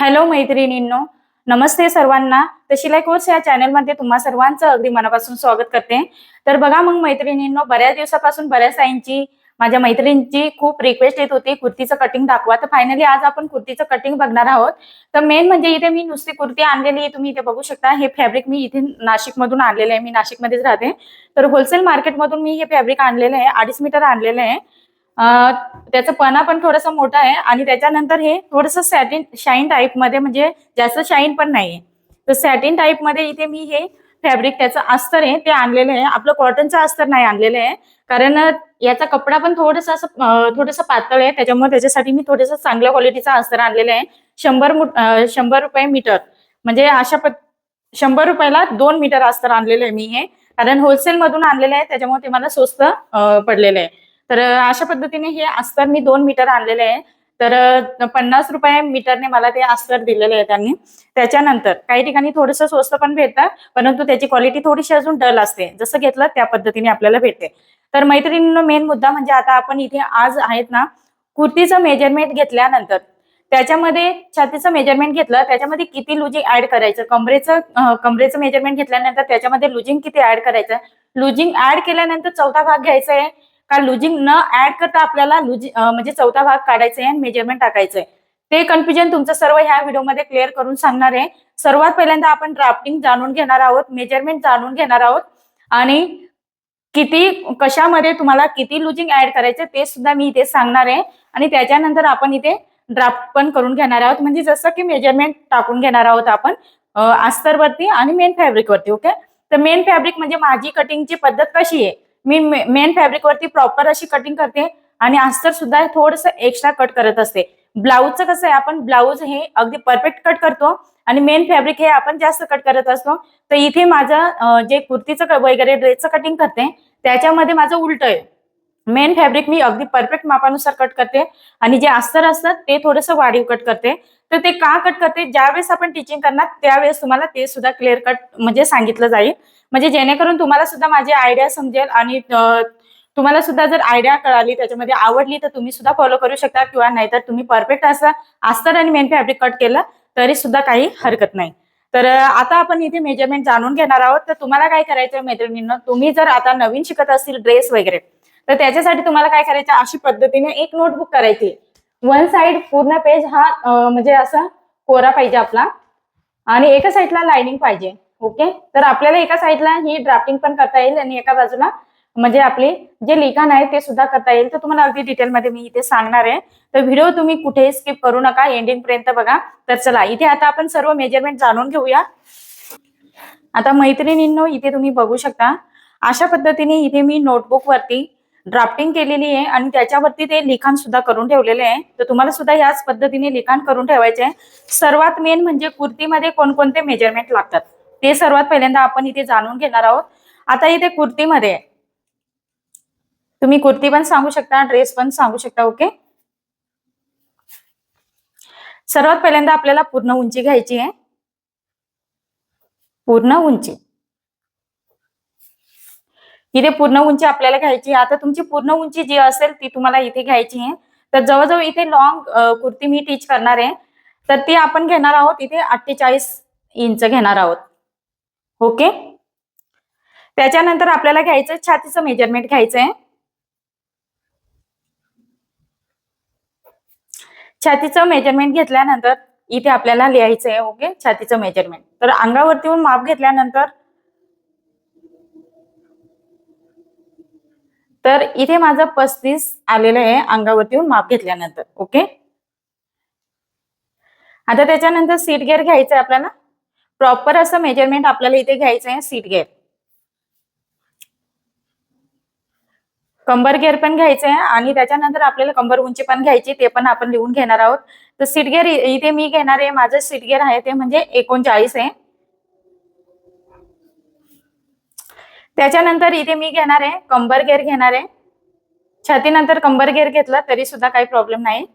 Hello मैत्रिणींनो नमस्ते सर्वांना. तर शिलाई कोर्स या चॅनलमध्ये तुम्हा सर्वांचं अगदी मनापासून स्वागत करते. तर बघा मग मैत्रिणींनो बऱ्याच दिवसापासून बऱ्याच साईंची माझ्या मैत्रिणींची खूप रिक्वेस्ट येत होती कुर्तीचं कटिंग दाखवा. तर फायनली आज आपण कुर्तीचं कटिंग बघणार आहोत. तर मेन म्हणजे इथे मी नुसती कुर्ती आणलेली आहे तुम्ही इथे बघू शकता. हे फॅब्रिक मी इथे नाशिकमधून आणलेलं आहे. मी नाशिकमध्येच राहते. तर होलसेल मार्केटमधून मी हे फॅब्रिक आणलेलं आहे. अडीच मीटर आणलेलं आहे. त्याचा पणा पण थोडासा मोठा आहे आणि त्याच्यानंतर हे थोडंसं सॅटिन शाईन टाईपमध्ये म्हणजे जास्त शाईन पण नाहीये. तर सॅटिन टाईपमध्ये इथे मी हे फॅब्रिक त्याचं अस्तर आहे ते आणलेलं आहे. आपलं कॉटनचं अस्तर नाही आणलेलं आहे. कारण याचा कपडा पण थोडंसं असं थोडंसं पातळ आहे. त्याच्यामुळे त्याच्यासाठी मी थोडंसं चांगल्या क्वालिटीचा अस्तर आणलेलं आहे. शंभर शंभर रुपये मीटर. म्हणजे अशा शंभर रुपयाला दोन मीटर अस्तर आणलेलं आहे मी हे. कारण होलसेल मधून आणलेलं आहे त्याच्यामुळे ते मला स्वस्त पडलेलं आहे. तर अशा पद्धतीने हे अस्तर मी दोन मीटर आणलेले आहे. तर पन्नास रुपये मीटरने मला ते अस्तर दिलेले आहे त्यांनी. त्याच्यानंतर काही ठिकाणी थोडंसं स्वस्त पण भेटतात परंतु त्याची क्वालिटी थोडीशी अजून डल असते. जसं घेतलं त्या पद्धतीने आपल्याला भेटते. तर मैत्रिणींनो मेन मुद्दा म्हणजे आता आपण इथे आज आहेत ना कुर्तीचं मेजरमेंट घेतल्यानंतर त्याच्यामध्ये छातीचं मेजरमेंट घेतलं त्याच्यामध्ये किती लुजिंग ऍड करायचं? कमरेचं कमरेचं मेजरमेंट घेतल्यानंतर त्याच्यामध्ये लुजिंग किती ऍड करायचं? लुजिंग ऍड केल्यानंतर चौथा भाग घ्यायचा आहे. का लुजिंग न ऍड करता आपल्याला लुजिंग म्हणजे चौथा भाग काढायचा आहे आणि मेजरमेंट टाकायचं आहे ते कन्फ्युजन तुमचं सर्व ह्या व्हिडिओमध्ये क्लिअर करून सांगणार आहे. सर्वात पहिल्यांदा आपण ड्राफ्टिंग जाणून घेणार आहोत मेजरमेंट जाणून घेणार आहोत. आणि किती कशामध्ये तुम्हाला किती लुजिंग ऍड करायचं ते सुद्धा मी इथे सांगणार आहे. आणि त्याच्यानंतर आपण इथे ड्राफ्ट पण करून घेणार आहोत. म्हणजे जसं की मेजरमेंट टाकून घेणार आहोत आपण अस्तरवरती आणि मेन फॅब्रिकवरती ओके तर मेन फॅब्रिक म्हणजे माझी कटिंगची पद्धत कशी आहे? मी मेन फॅब्रिक वरती प्रॉपर अशी कटिंग करते आणि अस्तर सुद्धा थोडस एक्स्ट्रा कट करत असते. ब्लाऊजचं कसं आहे आपण ब्लाऊज हे अगदी परफेक्ट कट करतो आणि मेन फॅब्रिक हे आपण जास्त कट करत असतो. तर इथे माझं जे कुर्तीचं वगैरे ड्रेसचं कटिंग करते त्याच्यामध्ये माझं उलट आहे. मेन फॅब्रिक मी अगदी परफेक्ट मापानुसार कट करते आणि जे अस्तर असतात ते थोडंसं वाढीव कट करते. तर ते का कट करते ज्यावेळेस आपण टीचिंग करणार त्यावेळेस तुम्हाला ते सुद्धा क्लिअर कट म्हणजे सांगितलं जाईल. म्हणजे जेणेकरून तुम्हाला सुद्धा माझी आयडिया समजेल आणि तुम्हाला सुद्धा जर आयडिया कळाली त्याच्यामध्ये आवडली तर तुम्ही सुद्धा फॉलो करू शकता किंवा नाहीतर तुम्ही परफेक्ट असा अस्तर आणि मेन फॅब्रिक कट केलं तरी सुद्धा काही हरकत नाही. तर आता आपण इथे मेजरमेंट जाणून घेणार आहोत. तर तुम्हाला काय करायचं मैत्रिणींना तुम्ही जर आता नवीन शिकत असतील ड्रेस वगैरे तर त्याच्यासाठी तुम्हाला काय करायचं अशी पद्धतीने एक नोटबुक करायची. वन साइड पूर्ण पेज हा म्हणजे असा कोरा पाहिजे आपला आणि एका साईडला लाइनिंग पाहिजे. ओके? तर आपल्याला एका साईडला ही ड्राफ्टिंग पण करता येईल आणि एका बाजूला म्हणजे आपले जे लिखाण आहे ते सुद्धा करता येईल. तर तुम्हाला अगदी डिटेलमध्ये मी इथे सांगणार आहे. तर व्हिडिओ तुम्ही कुठेही स्किप करू नका एंडिंग पर्यंत बघा. तर चला इथे आता आपण सर्व मेजरमेंट जाणून घेऊया. आता मैत्रिणींनो इथे तुम्ही बघू शकता. अशा पद्धतीने इथे मी नोटबुक वरती ड्राफ्टिंग केलेली आहे आणि त्याच्यावरती ते लिखाण सुद्धा करून ठेवलेले आहे. तर तुम्हाला सुद्धा याच पद्धतीने लिखाण करून ठेवायचे आहे. सर्वात मेन म्हणजे कुर्तीमध्ये कोणकोणते मेजरमेंट लागतात? ते सर्वात पहिल्यांदा आपण इथे जाणून घेणार आहोत. आता इथे कुर्तीमध्ये तुम्ही कुर्ती पण सांगू शकता ड्रेस पण सांगू शकता ओके? सर्वात पहिल्यांदा आपल्याला पूर्ण उंची घ्यायची आहे. पूर्ण उंची. इथे पूर्ण उंची आपल्याला घ्यायची आहे. आता तुमची पूर्ण उंची जी असेल ती तुम्हाला इथे घ्यायची आहे. तर जवळजवळ इथे लॉंग कुर्ती मी टीच करणार आहे. तर ती आपण घेणार आहोत इथे अठ्ठेचाळीस इंच घेणार आहोत. ओके? त्याच्यानंतर आपल्याला घ्यायचं छातीचं मेजरमेंट घ्यायचं आहे छातीचं मेजरमेंट घेतल्यानंतर इथे आपल्याला लिहायचं आहे ओके? छातीचं मेजरमेंट तर अंगावरती येऊन माप घेतल्यानंतर तर इथे माझं पस्तीस आलेलं आहे अंगावरती येऊन माप घेतल्यानंतर ओके? आता त्याच्यानंतर सीट गेअर घ्यायचं आहे आपल्याला. प्रॉपर असं मेजरमेंट आपल्याला इथे घ्यायचं आहे सीट गेअर कंबर गेअर पण घ्यायचं आहे आणि त्याच्यानंतर आपल्याला कंबर उंची पण घ्यायची ते पण आपण लिहून घेणार आहोत. तर सीट गेअर इथे मी घेणार आहे माझं सीट गेअर आहे ते म्हणजे एकोणचाळीस आहे. त्याच्यानंतर इथे मी घेणार आहे कंबर गेअर घेणार आहे. छातीनंतर कंबर गेअर घेतला तरी सुद्धा काही प्रॉब्लेम नाही.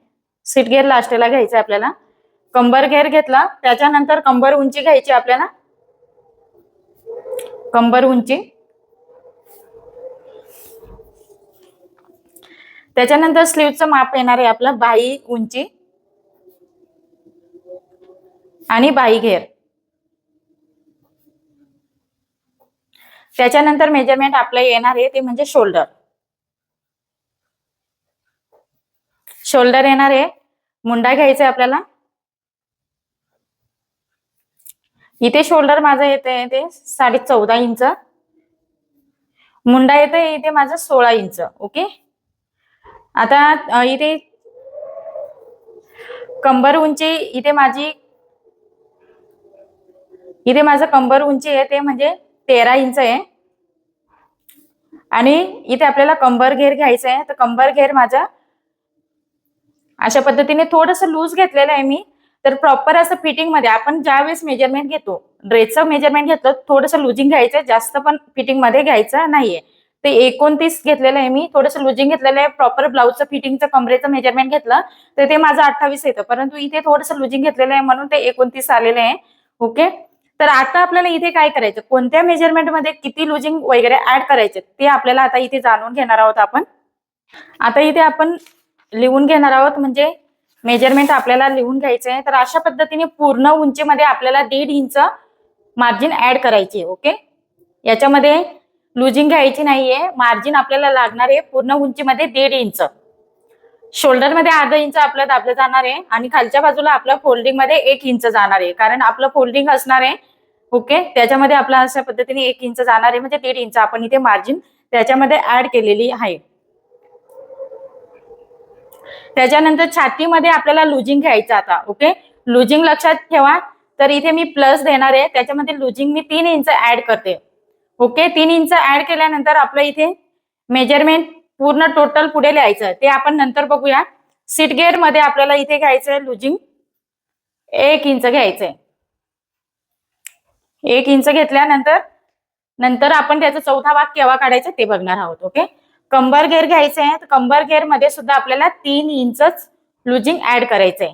सीट गेअर लास्टला घ्यायचं आहे आपल्याला. कंबर घेर घेतला त्याच्यानंतर कंबर उंची घ्यायची आपल्याला. कंबर उंची. त्याच्यानंतर स्लीवचं माप येणार आहे आपलं बाई उंची आणि बाई घेर. त्याच्यानंतर मेजरमेंट आपलं येणार आहे ते म्हणजे शोल्डर शोल्डर येणार आहे. मुंडा घ्यायचा आहे आपल्याला. इथे शोल्डर माझं येते ते साडे चौदा इंच. मुंडा येते इथे माझं सोळा इंच ओके? आता इथे कंबर उंची इथे माझी इथे माझं कंबर उंची आहे ते म्हणजे तेरा इंच आहे. आणि इथे आपल्याला कंबर घेर घ्यायचं आहे तर कंबर घेर माझं अशा पद्धतीने थोडस लूज घेतलेलं आहे मी. तर प्रॉपर असं फिटिंगमध्ये आपण ज्यावेळेस मेजरमेंट घेतो ड्रेसचं मेजरमेंट घेतलं थोडंसं लुजिंग घ्यायचं जास्त पण फिटिंगमध्ये घ्यायचं नाहीये. ते एकोणतीस घेतलेलं आहे मी थोडंसं लुजिंग घेतलेलं आहे प्रॉपर ब्लाऊजचं फिटिंगचं कमरेचं मेजरमेंट घेतलं तर ते माझं अठ्ठावीस येतं. परंतु इथे थोडंसं लुजिंग घेतलेलं आहे म्हणून ते एकोणतीस आलेलं आहे. ओके तर आता आपल्याला इथे काय करायचं? कोणत्या मेजरमेंटमध्ये किती लुजिंग वगैरे ऍड करायचे? ते आपल्याला आता इथे जाणून घेणार आहोत आपण. आता इथे आपण लिहून घेणार आहोत म्हणजे मेजरमेंट आपल्याला लिहून घ्यायचं आहे तर अशा पद्धतीने पूर्ण उंचीमध्ये आपल्याला दीड इंच मार्जिन ऍड करायची आहे ओके? याच्यामध्ये लुजिंग घ्यायची नाहीये. मार्जिन आपल्याला लागणार आहे पूर्ण उंचीमध्ये दीड इंच. शोल्डरमध्ये अर्धा इंच आपलं दाबलं जाणार आहे आणि खालच्या बाजूला आपलं फोल्डिंगमध्ये एक इंच जाणार आहे. कारण आपलं फोल्डिंग असणार आहे ओके? त्याच्यामध्ये आपला अशा पद्धतीने एक इंच जाणार आहे म्हणजे दीड इंच. आपण इथे मार्जिन त्याच्यामध्ये ऍड केलेली आहे. त्याच्यानंतर छातीमध्ये आपल्याला लुजिंग घ्यायचं आता ओके लुजिंग लक्षात ठेवा. तर इथे मी प्लस देणार आहे. त्याच्यामध्ये लुजिंग मी तीन इंच ऍड करते. ओके तीन इंच ऍड केल्यानंतर आपलं इथे मेजरमेंट पूर्ण टोटल पुढे लिहायचं. ते आपण नंतर बघूया. सीट गेअरमध्ये आपल्याला इथे घ्यायचंय लुजिंग एक इंच घ्यायचंय. एक इंच घेतल्यानंतर नंतर आपण त्याचा चौथा भाग केव्हा काढायचा ते बघणार आहोत ओके कंबर घेर घ्यायचे आहे तर कंबर घेरमध्ये सुद्धा आपल्याला तीन इंचच लुजिंग ऍड करायचंय.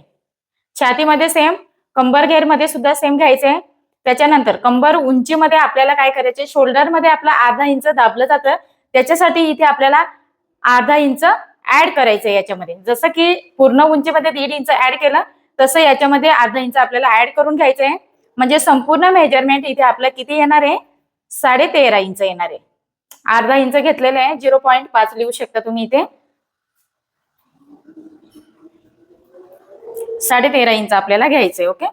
छातीमध्ये सेम कंबर घेरमध्ये सुद्धा सेम घ्यायचंय. त्याच्यानंतर कंबर उंचीमध्ये आपल्याला काय करायचंय शोल्डरमध्ये आपला अर्धा इंच दाबलं जातं. त्याच्यासाठी इथे आपल्याला अर्धा इंच ऍड करायचंय याच्यामध्ये. जसं की पूर्ण उंचीमध्ये दीड इंच ऍड केलं तसं याच्यामध्ये अर्धा इंच आपल्याला ऍड करून घ्यायचंय. म्हणजे संपूर्ण मेजरमेंट इथे आपलं किती येणार आहे? साडे तेरा इंच येणार आहे. अर्धा इंच घेतलेलं आहे. झिरो पॉईंट पाच लिहू शकता तुम्ही इथे. साडे तेरा इंच आपल्याला घ्यायचंय ओके?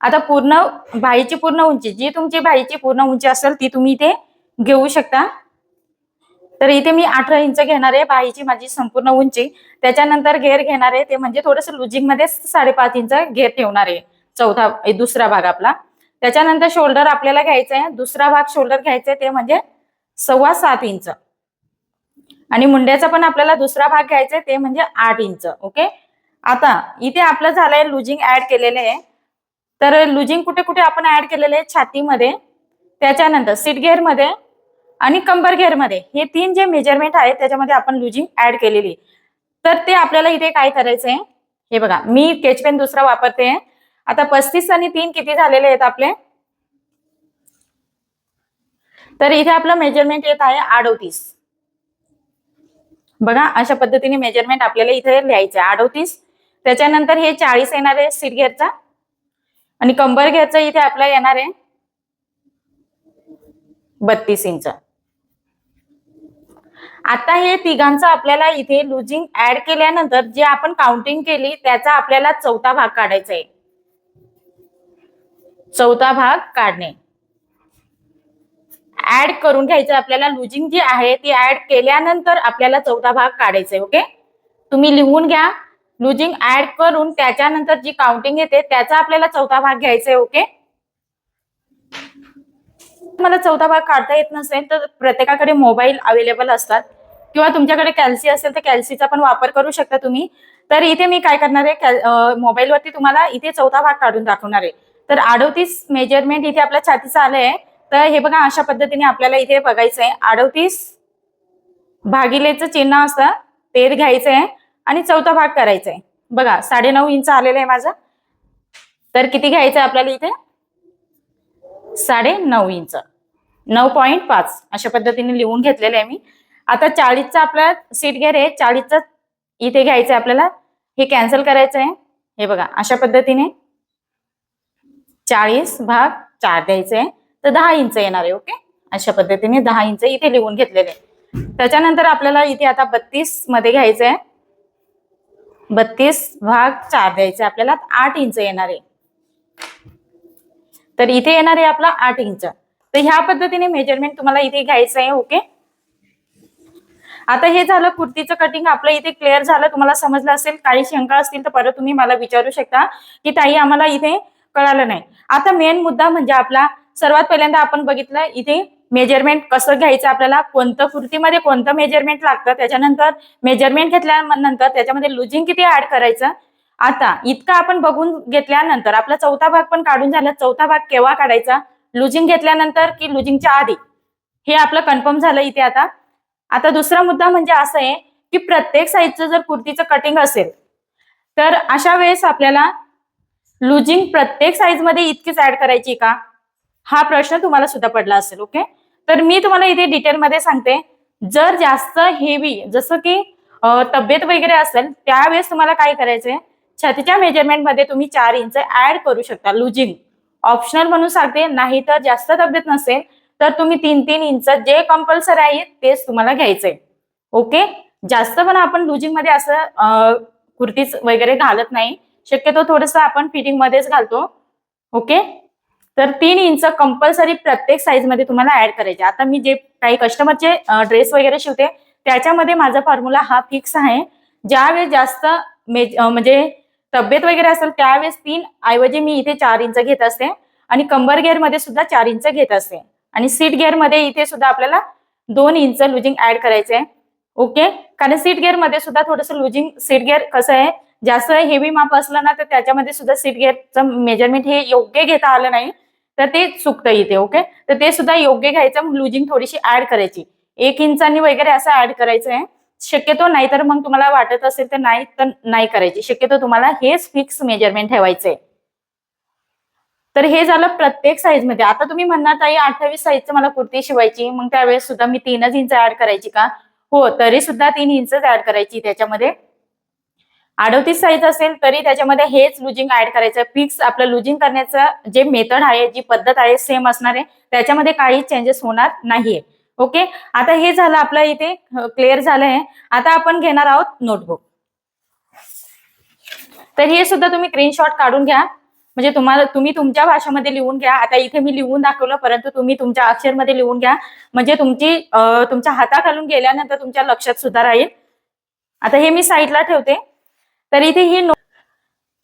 आता पूर्ण बाईची पूर्ण उंची जी तुमची भाईची पूर्ण उंची असेल ती तुम्ही इथे घेऊ शकता. तर इथे मी अठरा इंच घेणार आहे बाईची माझी संपूर्ण उंची. त्याच्यानंतर घेर घेणार आहे ते म्हणजे थोडस लुजिंगमध्ये साडेपाच इंच घेर ठेवणार आहे. चौथा दुसरा भाग आपला. त्याच्यानंतर शोल्डर आपल्याला घ्यायचा आहे दुसरा भाग शोल्डर घ्यायचा आहे ते म्हणजे सव्वा सात इंच. आणि मुंड्याचा पण आपल्याला दुसरा भाग घ्यायचा आहे ते म्हणजे आठ इंच ओके? आता इथे आपलं झालंय लुजिंग ऍड केलेलं आहे. तर लुजिंग कुठे कुठे आपण ऍड केलेले आहे? छातीमध्ये त्याच्यानंतर सीट घेरमध्ये आणि कंबर गेअरमध्ये हे तीन जे मेजरमेंट आहेत त्याच्यामध्ये आपण लुजिंग ऍड केलेली तर ते आपल्याला इथे काय करायचंय हे बघा मी स्केच पेन दुसरा वापरते. आता पस्तीस आणि तीन किती झालेले आहेत आपले? तर इथे आपलं मेजरमेंट येत आहे अडोतीस बघा अशा पद्धतीने मेजरमेंट आपल्याला इथे लिहायचे अडोतीस त्याच्यानंतर हे चाळीस येणार आहे सीट घेरचा. आणि कंबर घेरचा इथे आपला येणार आहे बत्तीस इंच. आता हे तिघांचं आपल्याला इथे लुजिंग ऍड केल्यानंतर जे आपण काउंटिंग केली त्याचा आपल्याला चौथा भाग काढायचा आहे. चौथा भाग काढणे. ऍड करून घ्यायचं आपल्याला लुजिंग जी आहे ती ऍड केल्यानंतर आपल्याला चौथा भाग काढायचा आहे ओके तुम्ही लिहून घ्या. लुजिंग ऍड करून त्याच्यानंतर जी काउंटिंग येते त्याचा आपल्याला चौथा भाग घ्यायचा आहे ओके मला चौथा भाग काढता येत नसेल तर प्रत्येकाकडे मोबाईल अवेलेबल असतात. किंवा तुमच्याकडे कॅल्सी असेल तर कॅल्सीचा पण वापर करू शकता तुम्ही. तर इथे मी काय करणार आहे मोबाईलवरती तुम्हाला इथे चौथा भाग काढून दाखवणार आहे. तर अडोतीस मेजरमेंट इथे आपल्या छातीचं आलंय. तर हे बघा अशा पद्धतीने आपल्याला इथे बघायचं आहे अडोतीस भागिलेचं चिन्ह असतं ते घ्यायचं आहे आणि चौथा भाग करायचा आहे बघा साडेनऊ इंच आलेलं आहे माझं. तर किती घ्यायचं आहे आपल्याला इथे? साडे नऊ इंच. नऊ पॉईंट पाच. अशा पद्धतीने लिहून घेतलेलं आहे मी. आता चाळीसचा आपला सीट घेर आहे. चाळीसचा इथे घ्यायचं आहे आपल्याला. हे कॅन्सल करायचं आहे हे बघा अशा पद्धतीने चाळीस भाग चार द्यायचं आहे तर दहा इंच येणार आहे ओके? अशा पद्धतीने दहा इंच इथे लिहून घेतलेले त्याच्यानंतर आपल्याला इथे आता बत्तीसमध्ये घ्यायचं आहे. बत्तीस भाग चार द्यायचे. आपल्याला आठ इंच येणार आहे. तर इथे येणार आहे आपला आठ इंच. तर ह्या पद्धतीने मेजरमेंट तुम्हाला इथे घ्यायचं आहे ओके? आता हे झालं कुर्तीचं कटिंग आपलं इथे क्लिअर झालं. तुम्हाला समजलं असेल काही शंका असतील तर परत तुम्ही मला विचारू शकता की ताई आम्हाला इथे कळालं नाही. आता मेन मुद्दा म्हणजे आपला सर्वात पहिल्यांदा आपण बघितलं इथे मेजरमेंट कसं घ्यायचं आपल्याला कोणतं कुर्तीमध्ये कोणतं मेजरमेंट लागतं त्याच्यानंतर मेजरमेंट घेतल्यानंतर त्याच्यामध्ये लुजिंग किती ऍड करायचं? आता इतकं आपण बघून घेतल्यानंतर आपला चौथा भाग पण काढून झाला चौथा भाग केव्हा काढायचा? लुजिंग घेतल्यानंतर की लुजिंगच्या आधी? हे आपलं कन्फर्म झालं इथे आता. आता दुसरा मुद्दा म्हणजे असं आहे की प्रत्येक साईजचं जर कुर्तीचं कटिंग असेल तर अशा वेळेस आपल्याला लुजिंग प्रत्येक साईजमध्ये इतकीच ऍड करायची का? हा प्रश्न तुम्हाला सुद्धा पडला असेल ओके तर मी तुम्हाला इथे डिटेलमध्ये सांगते. जर जास्त हेवी जसं की तब्येत वगैरे असेल त्यावेळेस तुम्हाला काय करायचंय? छातीच्या मेजरमेंटमध्ये तुम्ही चार इंच ऍड करू शकता लुजिंग ऑप्शनल म्हणून सांगते नाही तर जास्त तब्येत नसेल तर तुम्ही तीन तीन इंच जे कंपल्सरी आहे तेच तुम्हाला घ्यायचंय. ओके जास्त पण आपण लुजिंगमध्ये असं अं, कुर्तीच वगैरे घालत नाही. शक्यतो थोडस आपण फिटिंग मध्येच घालतो. ओके तर तीन इंच कंपल्सरी प्रत्येक साईजमध्ये तुम्हाला ऍड करायचे. आता मी जे काही कस्टमरचे ड्रेस वगैरे शिवते त्याच्यामध्ये माझा फॉर्म्युला हा फिक्स आहे. ज्यावेळेस जास्त म्हणजे तब्येत वगैरे असेल त्यावेळेस तीन ऐवजी मी इथे चार इंच घेत असते. आणि कंबर गेअरमध्ये सुद्धा चार इंच घेत असते. आणि सीट गेअरमध्ये इथे सुद्धा आपल्याला दोन इंच लुजिंग ऍड करायचे. आहे ओके कारण सीट गेअरमध्ये सुद्धा थोडंसं लुजिंग सीट गेअर कसं आहे? जास्त हेवी माप असलं ना तर त्याच्यामध्ये सुद्धा सीट गेअरचं मेजरमेंट हे योग्य घेता आलं नाही. तर ते चुकतं इथे ओके तर ते सुद्धा योग्य घ्यायचं लुजिंग थोडीशी ऍड करायची. एक इंचानी वगैरे असं ऍड करायचं आहे शक्यतो नाही तर मग तुम्हाला वाटत असेल तर नाही तर नाही करायची. शक्यतो तुम्हाला हेच फिक्स मेजरमेंट ठेवायचंय. तर हे झालं प्रत्येक साईजमध्ये. आता तुम्ही म्हणणार ताई अठ्ठावीस साईजचं मला कुर्ती शिवायची मग त्यावेळेस सुद्धा मी तीनच इंच ऍड करायची का? हो तरी सुद्धा तीन इंचच ऍड करायची त्याच्यामध्ये. अडतीस साईज असेल तरी त्याच्यामध्ये हेच लुजिंग ऍड करायचं. फिक्स आपलं लुजिंग करण्याचं जे मेथड आहे जी पद्धत आहे सेम असणार आहे. त्याच्यामध्ये काही चेंजेस होणार नाहीये. ओके आता हे झालं आपलं इथे क्लिअर झालं आहे आता आपण घेणार आहोत नोटबुक तर हे सुद्धा तुम्ही स्क्रीनशॉट काढून घ्या. म्हणजे तुम्हाला तुम्ही तुमच्या भाषेमध्ये लिहून घ्या. आता इथे मी लिहून दाखवलं परंतु तुम्ही तुमच्या अक्षरमध्ये लिहून घ्या. म्हणजे तुमची तुमच्या हाताखालून गेल्यानंतर तुमच्या लक्षात सुद्धा राहील. आता हे मी साईडला ठेवते. तर इथे ही नो-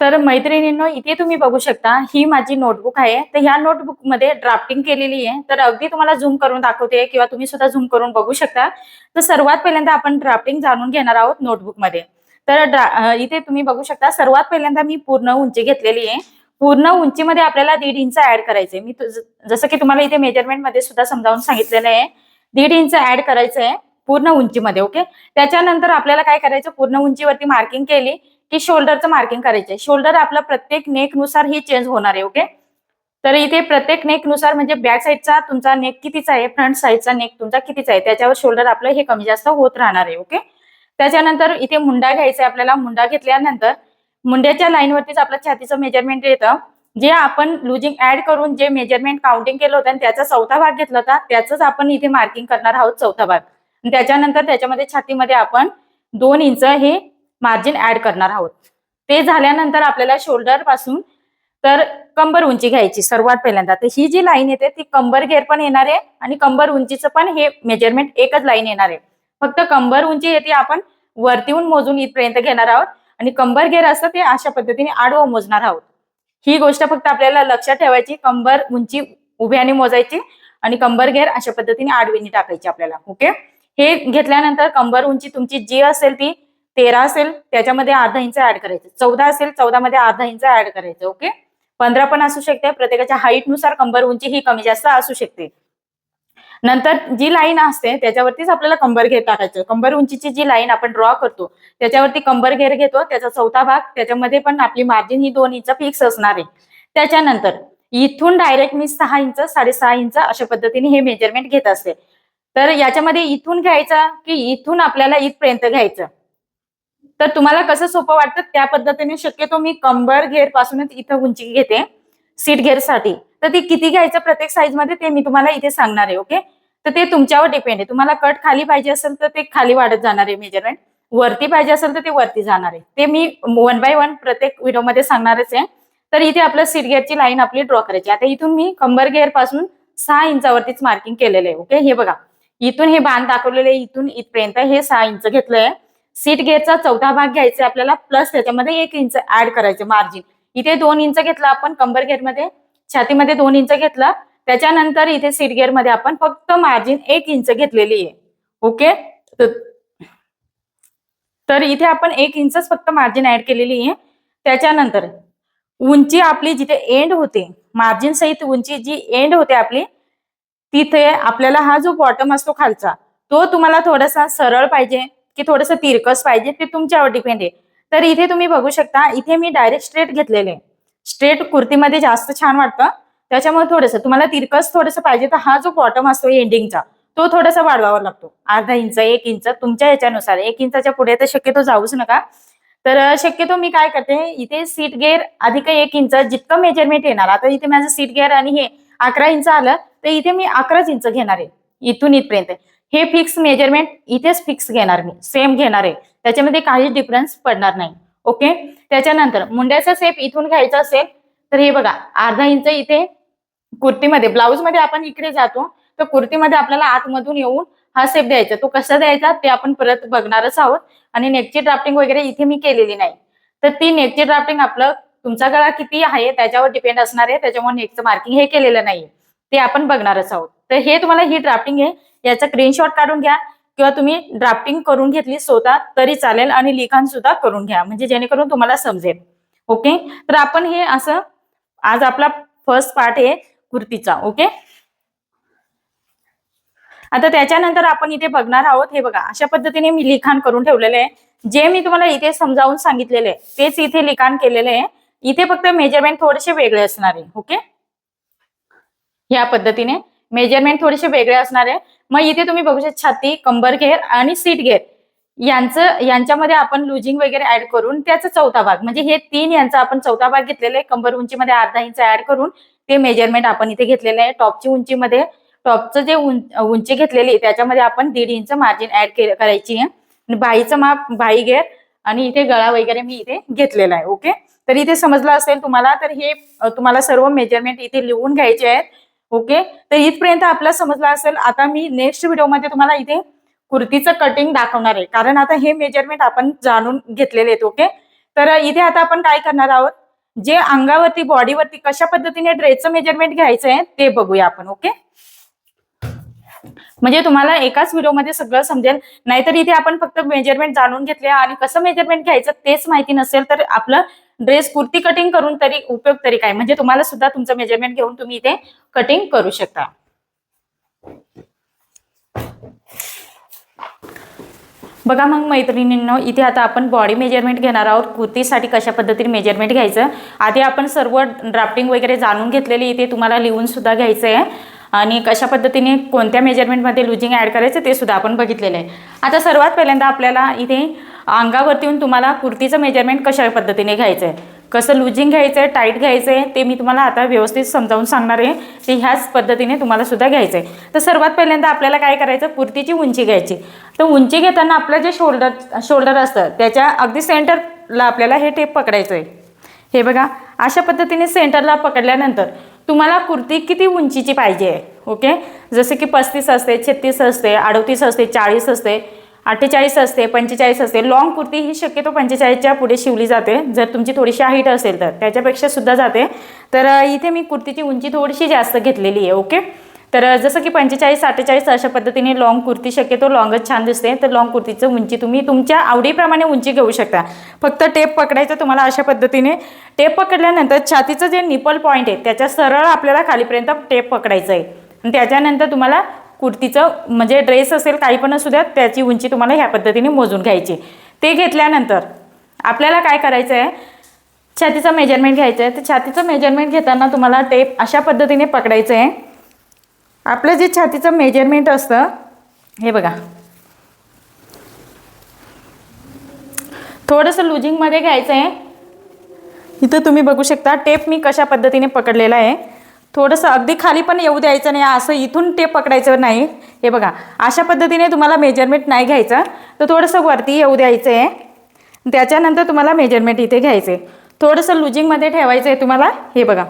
तर मैत्रिणींनो इथे तुम्ही बघू शकता ही माझी नोटबुक आहे. तर ह्या नोटबुकमध्ये ड्राफ्टिंग केलेली आहे. तर अगदी तुम्हाला झूम करून दाखवते किंवा तुम्ही सुद्धा झूम करून बघू शकता. तर सर्वात पहिल्यांदा आपण ड्राफ्टिंग जाणून घेणार आहोत नोटबुकमध्ये. तर इथे तुम्ही बघू शकता सर्वात पहिल्यांदा मी पूर्ण उंची घेतलेली आहे. पूर्ण उंचीमध्ये आपल्याला दीड इंच ऍड करायचंय. मी जसं की तुम्हाला इथे मेजरमेंटमध्ये सुद्धा समजावून सांगितलेलं आहे. दीड इंच ऍड करायचं आहे पूर्ण उंचीमध्ये ओके त्याच्यानंतर आपल्याला काय करायचं? पूर्ण उंचीवरती मार्किंग केली. की शोल्डरचं मार्किंग करायचंय. शोल्डर आपलं प्रत्येक नेकनुसार ही चेंज होणार आहे ओके तर इथे प्रत्येक नेकनुसार म्हणजे बॅक साईडचा तुमचा नेक कितीचा आहे फ्रंट साईडचा नेक तुमचा कितीचा आहे त्याच्यावर शोल्डर आपलं हे कमी जास्त होत राहणार आहे ओके त्याच्यानंतर इथे मुंडा घ्यायचा आहे आपल्याला. मुंडा घेतल्यानंतर मुंड्याच्या लाईनवरतीच आपलं छातीचं मेजरमेंट येतं. जे आपण लुजिंग ऍड करून जे मेजरमेंट काउंटिंग केलं होतं आणि त्याचा चौथा भाग घेतला होता त्याच आपण इथे मार्किंग करणार आहोत चौथा भाग. त्याच्यानंतर त्याच्यामध्ये छातीमध्ये आपण दोन इंच हे मार्जिन ऍड करणार आहोत. ते झाल्यानंतर आपल्याला शोल्डरपासून तर कंबर उंची घ्यायची सर्वात पहिल्यांदा. तर ही जी लाईन येते ती कंबर घेर पण येणार आहे आणि कंबर उंचीचं पण हे मेजरमेंट एकच लाईन येणार आहे. फक्त कंबर उंची येते आपण वरतीहून मोजून इथपर्यंत घेणार आहोत आणि कंबर घेर असतं ते अशा पद्धतीने आडवं मोजणार आहोत. ही गोष्ट फक्त आपल्याला लक्षात ठेवायची कंबर उंची उभ्याने मोजायची आणि कंबर घेर अशा पद्धतीने आडवीने टाकायची आपल्याला. ओके हे घेतल्यानंतर कंबर उंची तुमची जी असेल ती तेरा असेल त्याच्यामध्ये अर्धा इंच ऍड करायचं. चौदा असेल चौदा मध्ये अर्धा इंच ऍड करायचं ओके पंधरा पण असू शकते. प्रत्येकाच्या हाईटनुसार कंबर उंची ही कमी जास्त असू शकते. नंतर जी लाईन असते त्याच्यावरतीच आपल्याला कंबर घेर टाकायचं. कंबर उंचीची जी लाईन आपण ड्रॉ करतो त्याच्यावरती कंबर घेर घेतो त्याचा चौथा भाग त्याच्यामध्ये पण आपली मार्जिन ही दोन इंच फिक्स असणार आहे. त्याच्यानंतर इथून डायरेक्ट मी सहा इंच साडेसहा इंच अशा पद्धतीने हे मेजरमेंट घेत असते. तर याच्यामध्ये इथून घ्यायचं की इथून आपल्याला इथपर्यंत घ्यायचं. तर तुम्हाला कसं सोपं वाटतं? त्या पद्धतीने शक्यतो मी कंबर घेर पासूनच इथं उंची घेते सीट घेरसाठी. तर ती किती घ्यायचं प्रत्येक साईजमध्ये ते मी तुम्हाला इथे सांगणार आहे ओके तर ते तुमच्यावर डिपेंड आहे. तुम्हाला कट खाली पाहिजे असेल तर ते खाली वाढत जाणार आहे मेजरमेंट वरती पाहिजे असेल तर ते वरती जाणार आहे. ते मी वन बाय वन प्रत्येक व्हिडिओमध्ये सांगणारच आहे. तर इथे आपलं सीट गेअरची लाईन आपली ड्रॉ करायची. आता इथून मी कंबर गेअरपासून सहा इंचावरतीच मार्किंग केलेलं आहे ओके हे बघा. इथून हे बांध दाखवलेले आहे, इथून इथपर्यंत हे सहा इंच घेतलंय. सीट गेअरचा चौथा भाग घ्यायचा आपल्याला प्लस त्याच्यामध्ये एक इंच ऍड करायचं मार्जिन इथे दोन इंच घेतलं आपण कंबर गेअरमध्ये छातीमध्ये दोन इंच घेतलं. त्याच्यानंतर इथे सीट गेअरमध्ये आपण फक्त मार्जिन एक इंच घेतलेली आहे. ओके तर इथे आपण एक इंचच फक्त मार्जिन ऍड केलेली आहे. त्याच्यानंतर उंची आपली जिथे एंड होते मार्जिन सहित उंची जी एंड होते आपली तिथे आपल्याला हा जो बॉटम असतो खालचा तो तुम्हाला थोडासा सरळ पाहिजे. की थोडंसं तिरकस पाहिजे ते तुमच्यावर डिपेंड आहे. तर इथे तुम्ही बघू शकता इथे मी डायरेक्ट स्ट्रेट घेतलेले स्ट्रेट कुर्तीमध्ये जास्त छान वाटतं. त्याच्यामुळे थोडंसं तुम्हाला तिरकस थोडंसं पाहिजे तर हा जो बॉटम असतो एंडिंगचा तो थोडासा वाढवावा लागतो. अर्धा इंच एक इंच तुमच्या ह्याच्यानुसार. एक इंचाच्या पुढे तर शक्यतो जाऊच नका. तर शक्यतो मी काय करते इथे सीट गेअर अधिक एक इंच जितकं मेजरमेंट येणार आता इथे माझं सीट गेअर आणि हे अकरा इंच आलं तर इथे मी अकराच इंच घेणार आहे इथून इथपर्यंत. हे फिक्स मेजरमेंट इथेच फिक्स घेणार मी. सेम घेणार आहे. त्याच्यामध्ये काहीच डिफरन्स पडणार नाही. ओके त्याच्यानंतर मुंड्याचा सेप इथून घ्यायचा असेल तर हे बघा अर्धा इंच इथे कुर्तीमध्ये ब्लाऊजमध्ये आपण इकडे जातो तर कुर्तीमध्ये आपल्याला आतमधून येऊन हा सेप द्यायचा. तो कसा द्यायचा ते आपण परत बघणारच आहोत. आणि नेकची ड्राफ्टिंग वगैरे इथे मी केलेली नाही. तर ती नेकची ड्राफ्टिंग आपलं तुमचा गळा किती आहे त्याच्यावर डिपेंड असणार आहे. त्याच्यामुळे नेकचं मार्किंग हे केलेलं नाही ते आपण बघणारच आहोत. तर हे तुम्हाला ही ड्राफ्टिंग आहे. याचा स्क्रीनशॉट काढून घ्या किंवा तुम्ही ड्राफ्टिंग करून घेतली स्वतः तरी चालेल आणि लिखाण सुद्धा करून घ्या. म्हणजे जेणेकरून तुम्हाला समजेल. ओके तर आपण हे असं आज आपला फर्स्ट पार्ट आहे कुर्तीचा. ओके आता त्याच्यानंतर आपण इथे बघणार आहोत हे बघा अशा पद्धतीने मी लिखाण करून ठेवलेलं आहे. जे मी तुम्हाला इथे समजावून सांगितलेले आहे तेच इथे लिखाण केलेले आहे. इथे फक्त मेजरमेंट थोडेसे वेगळे असणार आहे. ओके या पद्धतीने. मेजरमेंट थोडेसे वेगळे असणार आहे. मग इथे तुम्ही बघू शकता छाती कंबर घेर आणि सीट घेर. यांचं यांच्यामध्ये आपण लुजिंग वगैरे ऍड करून त्याचा चौथा भाग म्हणजे हे तीन यांचा आपण चौथा भाग घेतलेला आहे. कंबर उंचीमध्ये अर्धा इंच ऍड करून ते मेजरमेंट आपण इथे घेतलेलं आहे. टॉपची उंचीमध्ये टॉपचं जे उंची घेतलेली आहे त्याच्यामध्ये आपण दीड इंच मार्जिन ऍड करायची आहे. बाईचं माप बाई घेर आणि इथे गळा वगैरे मी इथे घेतलेला आहे. ओके? तर इथे समजलं असेल तुम्हाला तर हे तुम्हाला सर्व मेजरमेंट इथे लिहून घ्यायचे आहेत. ओके तर इथपर्यंत आपला समजलं असेल. आता मी नेक्स्ट व्हिडिओमध्ये तुम्हाला इथे कुर्तीचं कटिंग दाखवणार आहे. कारण आता हे मेजरमेंट आपण जाणून घेतलेले आहेत ओके तर इथे आता आपण काय करणार आहोत? जे अंगावरती बॉडीवरती कशा पद्धतीने ड्रेसचं मेजरमेंट घ्यायचं आहे ते बघूया आपण ओके म्हणजे तुम्हाला एकाच व्हिडिओमध्ये सगळं समजेल. नाहीतर इथे आपण फक्त मेजरमेंट जाणून घेतले आणि कसं मेजरमेंट घ्यायचं तेच माहिती नसेल तर आपलं ड्रेस कुर्ती कटिंग करून तरी उपयोग तरी काय? म्हणजे तुम्हाला सुद्धा तुमचं मेजरमेंट घेऊन तुम्ही इथे कटिंग करू शकता. बघा मग मैत्रिणींनो इथे आता आपण बॉडी मेजरमेंट घेणार आहोत. कुर्तीसाठी कशा पद्धतीने मेजरमेंट घ्यायचं? आधी आपण सर्व ड्राफ्टिंग वगैरे जाणून घेतलेली इथे तुम्हाला लिहून सुद्धा घ्यायचं आहे आणि कशा पद्धतीने कोणत्या मेजरमेंटमध्ये लुजिंग ॲड करायचं ते सुद्धा आपण बघितलेलं आहे. आता सर्वात पहिल्यांदा आपल्याला इथे अंगावरती येऊन तुम्हाला कुर्तीचं मेजरमेंट कशा पद्धतीने घ्यायचं आहे कसं लुजिंग घ्यायचं आहे टाईट घ्यायचं आहे ते मी तुम्हाला आता व्यवस्थित समजावून सांगणार आहे. ते ह्याच पद्धतीने तुम्हाला सुद्धा घ्यायचं आहे तर सर्वात पहिल्यांदा आपल्याला काय करायचं? कुर्तीची उंची घ्यायची. तर उंची घेताना आपलं जे शोल्डर शोल्डर असतं त्याच्या अगदी सेंटरला आपल्याला हे टेप पकडायचं आहे हे बघा अशा पद्धतीने सेंटरला पकडल्यानंतर तुम्हाला कुर्ती किती उंचीची पाहिजे? आहे ओके? जसे की पस्तीस असते छत्तीस असते अडतीस असते चाळीस असते. अठ्ठेचाळीस असते पंचेचाळीस असते. लॉंग कुर्ती ही शक्यतो पंचेचाळीसच्या पुढे शिवली जाते. जर तुमची थोडीशी हाईट असेल तर. त्याच्यापेक्षा सुद्धा जाते. तर इथे मी कुर्तीची उंची थोडीशी जास्त घेतलेली आहे ओके तर जसं की पंचेचाळीस अठ्ठेचाळीस अशा पद्धतीने लॉंग कुर्ती शक्यतो लॉंगच छान दिसते. तर लॉंग कुर्तीचं उंची तुम्ही तुमच्या आवडीप्रमाणे उंची घेऊ शकता. फक्त टेप पकडायचं तुम्हाला अशा पद्धतीने. टेप पकडल्यानंतर छातीचं जे निपल पॉईंट आहे त्याच्या सरळ आपल्याला खालीपर्यंत टेप पकडायचं आहे आणि त्याच्यानंतर तुम्हाला कुर्तीचं म्हणजे ड्रेस असेल काही पण असू द्या त्याची उंची तुम्हाला ह्या पद्धतीने मोजून घ्यायची. ते घेतल्यानंतर आपल्याला काय करायचं आहे छातीचं मेजरमेंट घ्यायचं आहे तर छातीचं मेजरमेंट घेताना तुम्हाला टेप अशा पद्धतीने पकडायचं आहे आपलं जे छातीचं मेजरमेंट असतं हे बघा. थोडंसं लुजिंगमध्ये घ्यायचं आहे इथं तुम्ही बघू शकता टेप मी कशा पद्धतीने पकडलेला आहे. थोडंसं अगदी खाली पण येऊ द्यायचं नाही असं इथून टेप पकडायचं नाही. हे बघा अशा पद्धतीने तुम्हाला मेजरमेंट नाही घ्यायचं. तर थोडंसं वरती येऊ द्यायचं आहे. त्याच्यानंतर तुम्हाला मेजरमेंट इथे घ्यायचं आहे. थोडंसं लुजिंगमध्ये ठेवायचं आहे तुम्हाला. हे बघा.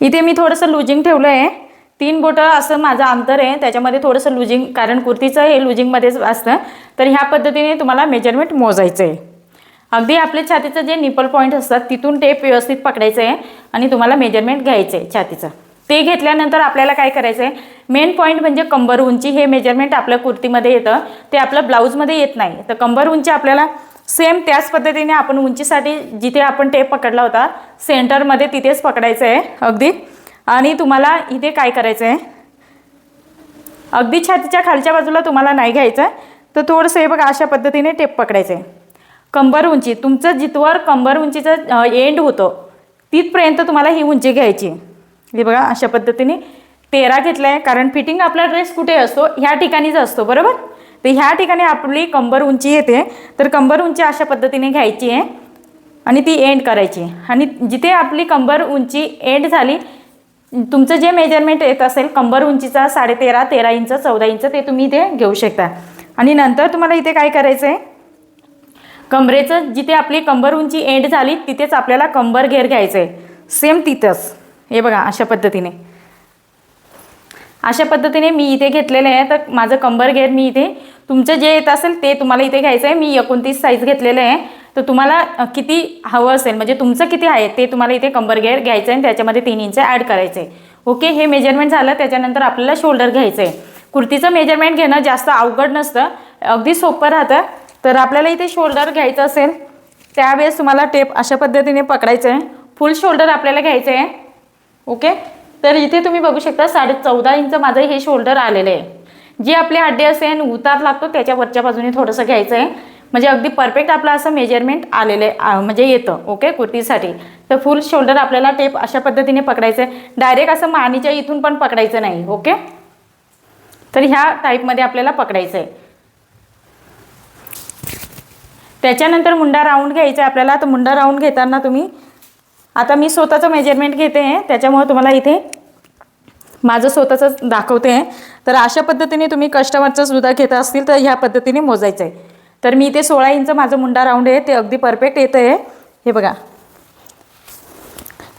इथे मी थोडंसं लुजिंग ठेवलं आहे. तीन बोटं असं माझं अंतर आहे. त्याच्यामध्ये थोडंसं लुजिंग कारण कुर्तीचं हे लुजिंगमध्येच असतं. तर ह्या पद्धतीने तुम्हाला मेजरमेंट मोजायचं आहे. अगदी आपल्या छातीचं जे निपल पॉईंट असतात तिथून टेप व्यवस्थित पकडायचं आहे आणि तुम्हाला मेजरमेंट घ्यायचं आहे छातीचं. ते घेतल्यानंतर आपल्याला काय करायचं आहे मेन पॉईंट म्हणजे कंबर उंची हे मेजरमेंट आपल्या कुर्तीमध्ये येतं. ते आपलं ब्लाऊजमध्ये येत नाही. तर कंबर उंची आपल्याला सेम त्याच पद्धतीने आपण उंचीसाठी जिथे आपण टेप पकडला होता सेंटरमध्ये तिथेच पकडायचं आहे अगदी. आणि तुम्हाला इथे काय करायचं आहे अगदी छातीच्या खालच्या बाजूला तुम्हाला नाही घ्यायचं तर थोडंसं हे बघा अशा पद्धतीने टेप पकडायचं आहे कंबर उंची तुमचं जिथवर कंबर उंचीचं एंड होतं तिथपर्यंत तुम्हाला ही उंची घ्यायची. हे बघा अशा पद्धतीने तेरा घेतला आहे कारण फिटिंग आपला ड्रेस कुठे असतो? ह्या ठिकाणीच असतो बरोबर? तर ह्या ठिकाणी आपली कंबर उंची येते तर कंबर उंची अशा पद्धतीने घ्यायची आहे आणि ती एंड करायची. आणि जिथे आपली कंबर उंची एंड झाली तुमचं जे मेजरमेंट येत असेल कंबर उंचीचा साडेतेरा तेरा इंच चौदा इंच ते तुम्ही इथे घेऊ शकता. आणि नंतर तुम्हाला इथे काय करायचं आहे कमरेचं जिथे आपली कंबर उंची एंड झाली तिथेच आपल्याला कंबर घेर घ्यायचं आहे सेम तिथंच. हे बघा अशा पद्धतीने. अशा पद्धतीने मी इथे घेतलेले आहे. तर माझं कंबर घेर मी इथे. तुमचं जे येत असेल ते तुम्हाला इथे घ्यायचं आहे मी एकोणतीस साईज घेतलेलं आहे. तर तुम्हाला किती हवं असेल म्हणजे तुमचं किती आहे ते तुम्हाला इथे कंबर घेर घ्यायचं आहे आणि त्याच्यामध्ये तीन इंच ॲड करायचं आहे ओके हे मेजरमेंट झालं. त्याच्यानंतर आपल्याला शोल्डर घ्यायचं आहे कुर्तीचं मेजरमेंट घेणं जास्त अवघड नसतं. अगदी सोपं राहतं. तर आपल्याला इथे शोल्डर घ्यायचं असेल त्यावेळेस तुम्हाला टेप अशा पद्धतीने पकडायचं आहे. फुल शोल्डर आपल्याला घ्यायचं आहे. ओके तर इथे तुम्ही बघू शकता साडे चौदा इंच माझं हे शोल्डर आलेलं आहे. जे आपले अड्डे असेल उतार लागतो त्याच्या वरच्या बाजूने थोडंसं घ्यायचं आहे. म्हणजे अगदी परफेक्ट आपलं असं मेजरमेंट आलेलं आहे. म्हणजे येतं. ओके कुर्तीसाठी. तर फुल शोल्डर आपल्याला टेप अशा पद्धतीने पकडायचं आहे. डायरेक्ट असं मानीच्या इथून पण पकडायचं नाही. ओके तर ह्या टाईपमध्ये आपल्याला पकडायचं आहे. त्याच्यानंतर मुंडा राऊंड घ्यायचा आहे आपल्याला. तर मुंडा राऊंड घेताना तुम्ही आता मी स्वतःचं मेजरमेंट घेते आहे. त्याच्यामुळे तुम्हाला इथे माझं स्वतःचं दाखवते आहे. तर अशा पद्धतीने तुम्ही कस्टमरचं सुद्धा घेत असतील तर ह्या पद्धतीने मोजायचं आहे तर मी इथे सोळा इंच माझं मुंडा राऊंड आहे. ते अगदी परफेक्ट येतं आहे. हे बघा.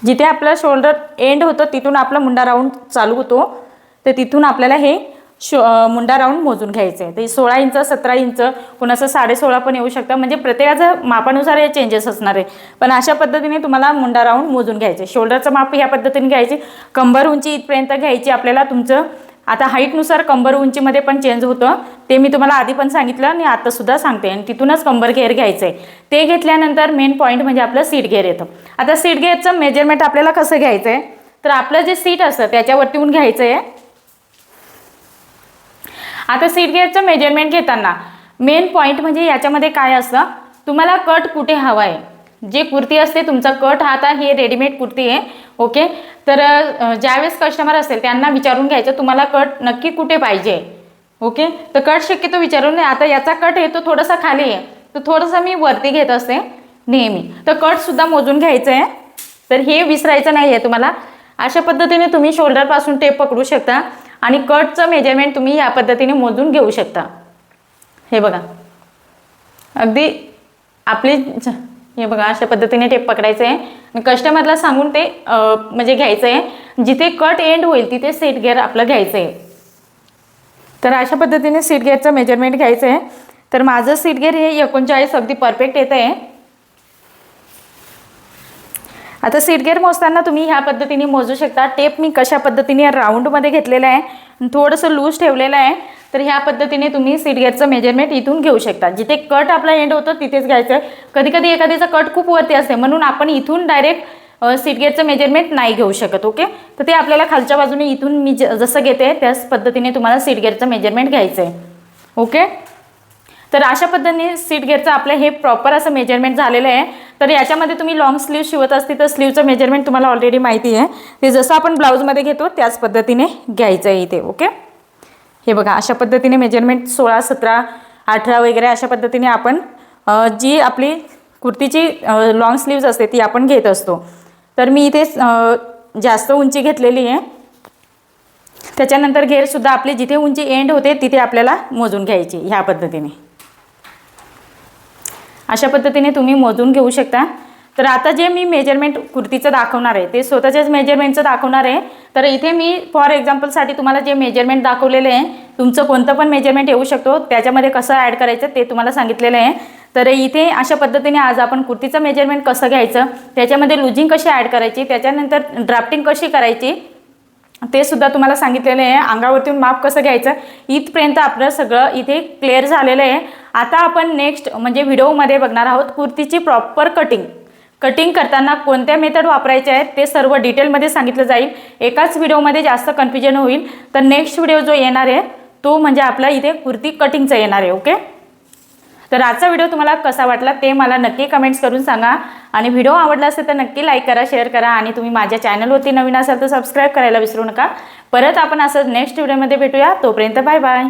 जिथे आपलं शोल्डर एंड होतं तिथून आपला मुंडा राऊंड चालू होतो. तर तिथून आपल्याला हे शो मुंडा राऊंड मोजून घ्यायचं. आहे ते सोळा इंच सतरा इंच कुणाचं साडेसोळा पण येऊ शकतं. म्हणजे प्रत्येकाचं मापानुसार हे चेंजेस असणार आहे. पण अशा पद्धतीने तुम्हाला मुंडा राऊंड मोजून घ्यायचं. आहे शोल्डरचं माप ह्या पद्धतीने घ्यायची. कंबर उंची इथपर्यंत घ्यायची आपल्याला तुमचं. आता हाईटनुसार कंबर उंचीमध्ये पण चेंज होतं. ते मी तुम्हाला आधी पण सांगितलं आणि आतासुद्धा सांगते. आणि तिथूनच कंबर घेर घ्यायचं. आहे ते घेतल्यानंतर मेन पॉईंट म्हणजे आपलं सीट घेर येतं. आता सीट घेरचं मेजरमेंट आपल्याला कसं घ्यायचं आहे तर आपलं जे सीट असतं त्याच्यावरतीहून घ्यायचं आहे आता सीट गेअरचं मेजरमेंट घेताना. मेन पॉईंट म्हणजे याच्यामध्ये काय असतं? तुम्हाला कट कुठे हवा आहे जे कुर्ती असते तुमचा कट हा आता हे रेडीमेड कुर्ती आहे. ओके तर ज्यावेळेस कस्टमर असेल त्यांना विचारून घ्यायचं तुम्हाला कट नक्की कुठे पाहिजे? ओके तर कट शक्यतो विचारून नाही. आता याचा कट आहे तो थोडासा खाली आहे. तर थोडंसं मी वरती घेत असते नेहमी. तर कटसुद्धा मोजून घ्यायचं आहे. तर हे विसरायचं नाही आहे तुम्हाला. अशा पद्धतीने तुम्ही शोल्डरपासून टेप पकडू शकता. आणि कटचं मेजरमेंट तुम्ही या पद्धतीने मोजून घेऊ शकता. हे बघा. अगदी आपली हे बघा अशा पद्धतीने टेप पकडायचं आहे आणि कस्टमरला सांगून ते म्हणजे घ्यायचं आहे जिथे कट एंड होईल तिथे सीट गेअर आपलं घ्यायचं आहे तर अशा पद्धतीने सीट गेअरचं मेजरमेंट घ्यायचं आहे तर माझं सीट गेअर हे एकोणचाळीस अगदी परफेक्ट येतं आहे आता सीट गेअर मोजताना तुम्ही ह्या पद्धतीने मोजू शकता. टेप मी कशा पद्धतीने राऊंडमध्ये घेतलेला आहे थोडंसं लूज ठेवलेलं आहे तर ह्या पद्धतीने तुम्ही सीट गेअरचं मेजरमेंट इथून घेऊ शकता. जिथे कट आपला एंड होतं तिथेच घ्यायचं. आहे कधी कधी एखाद्याचा कट खूप वरती असते म्हणून आपण इथून डायरेक्ट सीट गेअरचं मेजरमेंट नाही घेऊ शकत ओके तर ते आपल्याला खालच्या बाजूने इथून मी ज- जसं घेते त्याच पद्धतीने तुम्हाला सीट गेअरचं मेजरमेंट घ्यायचं आहे ओके तर अशा पद्धतीने सीट गेअरचं आपलं हे प्रॉपर असं मेजरमेंट झालेलं आहे. तर याच्यामध्ये तुम्ही लॉंग स्लीव शिवत असते तर स्लीवचं मेजरमेंट तुम्हाला ऑलरेडी माहिती आहे. ते जसं आपण ब्लाऊजमध्ये घेतो त्याच पद्धतीने घ्यायचं आहे इथे ओके हे बघा अशा पद्धतीने मेजरमेंट सोळा सतरा अठरा वगैरे अशा पद्धतीने आपण जी आपली कुर्तीची लॉंग स्लीव्ज असते ती आपण घेत असतो. तर मी इथे जास्त उंची घेतलेली आहे. त्याच्यानंतर घेरसुद्धा आपली जिथे उंची एंड होते तिथे आपल्याला मोजून घ्यायची ह्या पद्धतीने. अशा पद्धतीने तुम्ही मोजून घेऊ शकता. तर आता जे मी मेजरमेंट कुर्तीचं दाखवणार आहे ते स्वतःच्याच मेजरमेंटचं दाखवणार आहे. तर इथे मी फॉर एक्झाम्पलसाठी तुम्हाला जे मेजरमेंट दाखवलेले आहे तुमचं कोणतं पण मेजरमेंट येऊ शकतो. त्याच्यामध्ये कसं ॲड करायचं ते तुम्हाला सांगितलेलं आहे. तर इथे अशा पद्धतीने आज आपण कुर्तीचं मेजरमेंट कसं घ्यायचं त्याच्यामध्ये लुजिंग कशी ॲड करायची त्याच्यानंतर ड्राफ्टिंग कशी करायची ते सुद्धा तुम्हाला सांगितलेलं आहे. अंगावरती माप कसं घ्यायचं इथपर्यंत आपलं सगळं इथे क्लिअर झालेलं आहे. आता आपण नेक्स्ट म्हणजे व्हिडिओमध्ये बघणार आहोत कुर्तीची प्रॉपर कटिंग कटिंग करताना कोणत्या मेथड वापरायच्या आहेत ते सर्व डिटेलमध्ये सांगितलं जाईल. एकाच व्हिडिओमध्ये जास्त कन्फ्युजन होईल. तर नेक्स्ट व्हिडिओ जो येणार आहे तो म्हणजे आपला इथे कुर्ती कटिंगचा येणार आहे ओके तर आजचा व्हिडिओ तुम्हाला कसा वाटला ते मला नक्की कमेंट्स करून सांगा. आणि व्हिडिओ आवडला असेल तर नक्की लाईक करा शेअर करा आणि तुम्ही माझ्या चॅनलवरती नवीन असाल तर सबस्क्राईब करायला विसरू नका. परत आपण असं नेक्स्ट व्हिडिओमध्ये भेटूया. तोपर्यंत बाय बाय